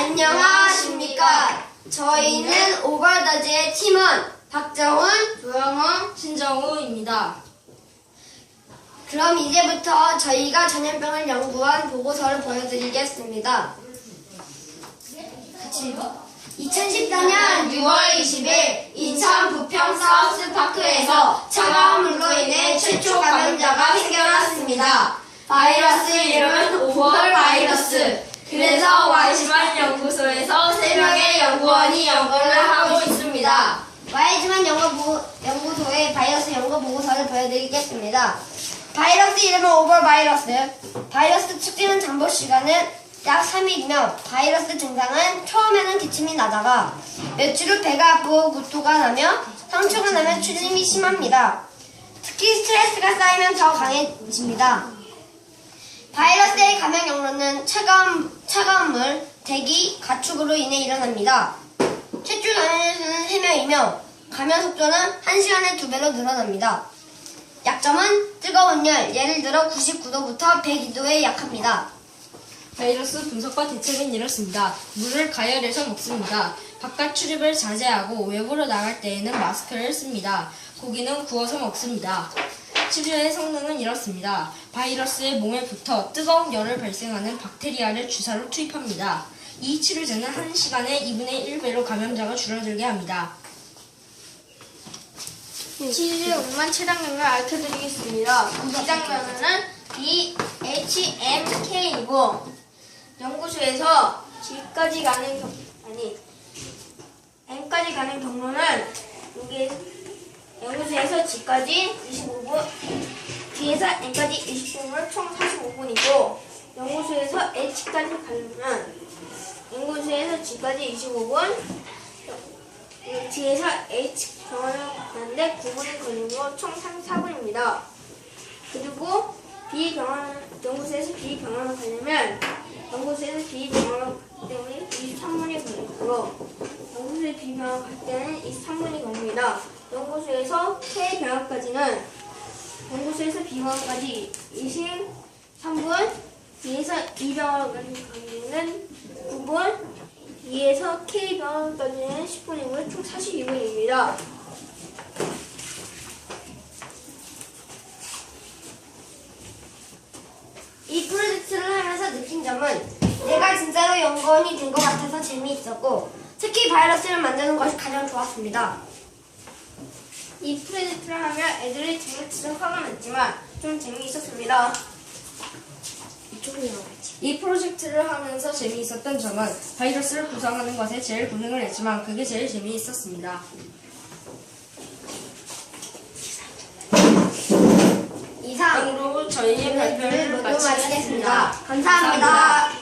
안녕하십니까. 저희는 오버더즈의 팀원 박정훈, 조영원, 신정우입니다. 그럼 이제부터 저희가 전염병을 연구한 보고서를 보여드리겠습니다. 2014년 6월 20일 인천 부평 사우스파크에서 차가운 물로 인해 최초 감염자가 생겨났습니다. 바이러스 이름은 오벌 바이러스. 그래서 와이즈만 연구소에서 3명의 연구원이 연구를 하고 있습니다. 와이즈만 연구 연구소의 바이러스 연구 보고서를 보여드리겠습니다. 바이러스 이름은 오벌 바이러스. 바이러스 특징은 잠복 시간은 약 3일이며 바이러스 증상은 처음에는 기침이 나다가 며칠 후 배가 아프고 구토가 나며 상처가 나면 추림이 심합니다. 특히 스트레스가 쌓이면 더 강해집니다. 바이러스의 감염 경로는 차가운, 차가운 물, 대기, 가축으로 인해 일어납니다. 최초 감염자 수는 3명이며 감염 속도는 1시간에 2배로 늘어납니다. 약점은 뜨거운 열, 예를 들어 99도부터 102도에 약합니다. 바이러스 분석과 대책은 이렇습니다. 물을 가열해서 먹습니다. 바깥 출입을 자제하고 외부로 나갈 때에는 마스크를 씁니다. 고기는 구워서 먹습니다. 치료의 성능은 이렇습니다. 바이러스의 몸에 붙어 뜨거운 열을 발생하는 박테리아를 주사로 투입합니다. 이 치료제는 1시간에 2분의 1배로 감염자가 줄어들게 합니다. 치즈의 오만 체당면을 알려드리겠습니다. 지장면은 BHMK이고 연구소에서 G까지 가는 경, 아니 M까지 가는 경로는 여기 연구소에서 G까지 25분, D에서 M까지 20분으로 총 45분이고 연구소에서 H까지 가려면 연구소에서 G까지 25분, 뒤에서 H 병원을 가는데 9분이 걸리고 총 34분입니다. 그리고 B 병원 연구소에서 B 병원을 가려면 연구소에서 B 병원 때문에 23분이 걸리고 연구소에 B 병원 갈 때는 23분이 걸립니다. 연구소에서 K 병원까지는 연구소에서 병원까지 23분, B에서 E 병원까지 가는 9분, 2에서 K 병원까지는 10분이고요. 총 42분입니다. 이 프로젝트를 하면서 느낀 점은 내가 진짜로 연구원이 된 것 같아서 재미있었고 특히 바이러스를 만드는 것이 가장 좋았습니다. 이 프로젝트를 하면 애들이 재밌어서 화가 났지만 좀 재미있었습니다. 이 프로젝트를 하면서 재미있었던 점은 바이러스를 구성하는 것에 제일 고생을 했지만 그게 제일 재미있었습니다. 이상 다음으로 저희의 발표를 마치겠습니다. 마치겠습니다. 감사합니다.